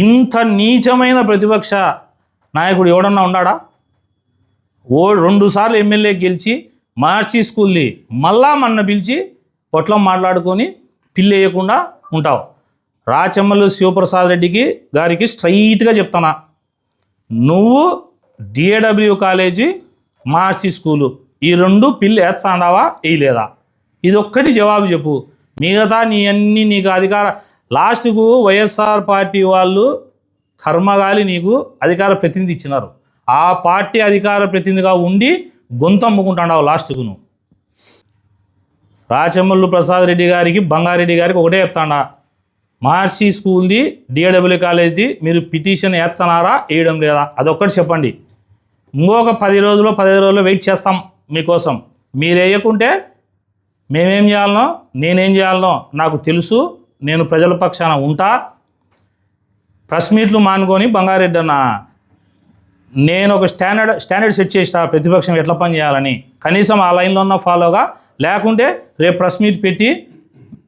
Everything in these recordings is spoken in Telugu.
ఇంత నీచమైన ప్రతిపక్ష నాయకుడు ఎవడన్నా ఉన్నాడా ఓ రెండు సార్లు ఎమ్మెల్యే గెలిచి మహర్షి స్కూల్ని మళ్ళా మన్న పిలిచి పొట్లం మాట్లాడుకొని పిల్లేయకుండా ఉంటావు. రాచమ్మలు శివప్రసాద్ రెడ్డికి గారికి స్ట్రైట్గా చెప్తానా? నువ్వు డిఏడబ్ల్యూ కాలేజీ మహర్షి స్కూలు ఈ రెండు పిల్లి వేస్తాడావా వేయలేదా ఇది ఒక్కటి జవాబు చెప్పు. మిగతా నీ అన్ని నీకు అధికార లాస్ట్కు వైఎస్ఆర్ పార్టీ వాళ్ళు కర్మగాలి నీకు అధికార ప్రతినిధి ఇచ్చినారు. ఆ పార్టీ అధికార ప్రతినిధిగా ఉండి గొంతమ్ముకుంటున్నావు లాస్ట్కు నువ్వు రాచమల్లు ప్రసాద్ రెడ్డి గారికి బంగారెడ్డి గారికి ఒకటే చెప్తాడా. మహర్షి స్కూల్ది డిఏడబ్ల్యూ కాలేజ్ది మీరు పిటిషన్ వేస్తున్నారా వేయడం లేదా? అదొక్కటి చెప్పండి. ఇంకొక పది రోజులు పదిహేను రోజులు వెయిట్ చేస్తాం మీకోసం. మీరు వేయకుంటే మేమేం చేయాలనో నేనేం చేయాలనో నాకు తెలుసు. నేను ప్రజల పక్షాన ఉంటా ప్రెస్ మీట్లు మానుకొని బంగారెడ్డి అన్న నేను ఒక స్టాండర్డ్ స్టాండర్డ్ సెట్ చేసిన ప్రతిపక్షం ఎట్లా పని చేయాలని. కనీసం ఆ లైన్లో ఉన్న ఫాలోగా లేకుంటే రేపు ప్రెస్ మీట్ పెట్టి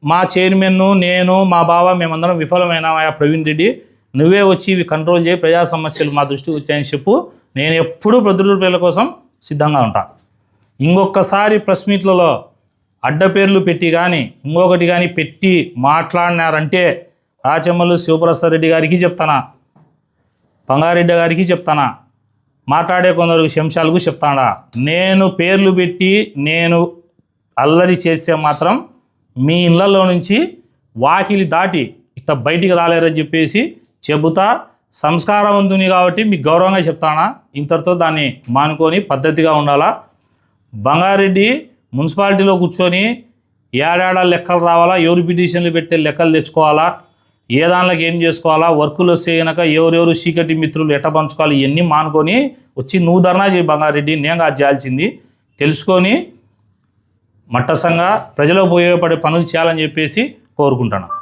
మా చైర్మన్ను నేను మా బావ మేమందరం విఫలమైనామయా ప్రవీణ్ రెడ్డి నువ్వే వచ్చి ఇవి కంట్రోల్ చేయి ప్రజా సమస్యలు మా దృష్టికి వచ్చాయని చెప్పు. నేను ఎప్పుడూ ప్రజల కోసం సిద్ధంగా ఉంటా. ఇంకొకసారి ప్రెస్ మీట్లలో అడ్డపేర్లు పెట్టి కానీ ఇంకొకటి కానీ పెట్టి మాట్లాడినారంటే రాచమ్మలు శివప్రసాద్ రెడ్డి గారికి చెప్తానా? బంగారెడ్డి గారికి చెప్తానా? మాట్లాడే కొందరు శంశాలకు చెప్తాడా? నేను పేర్లు పెట్టి నేను అల్లరి చేస్తే మాత్రం మీ ఇళ్ళల్లో నుంచి వాకిలి దాటి ఇంత బయటికి రాలేరని చెప్పేసి చెబుతా సంస్కారవంతుని కాబట్టి మీకు గౌరవంగా చెప్తానా? ఇంతటితో దాన్ని మానుకొని పద్ధతిగా ఉండాలా? బంగారెడ్డి మున్సిపాలిటీలో కూర్చొని ఏడాడ లెక్కలు రావాలా? ఎవరు పిటిషన్లు పెట్టే లెక్కలు తెచ్చుకోవాలా? ఏ దానిలోకి ఏం చేసుకోవాలా? వర్కులు వస్తే కనుక ఎవరెవరు చీకటి మిత్రులు ఎట్ట పంచుకోవాలి? ఇవన్నీ మానుకొని వచ్చి నువ్వు ధర్నా చేయి బంగారెడ్డి నేను కాదు చేయాల్సింది తెలుసుకొని మట్టసంగా ప్రజలకు ఉపయోగపడే పనులు చేయాలని చెప్పేసి కోరుకుంటున్నాను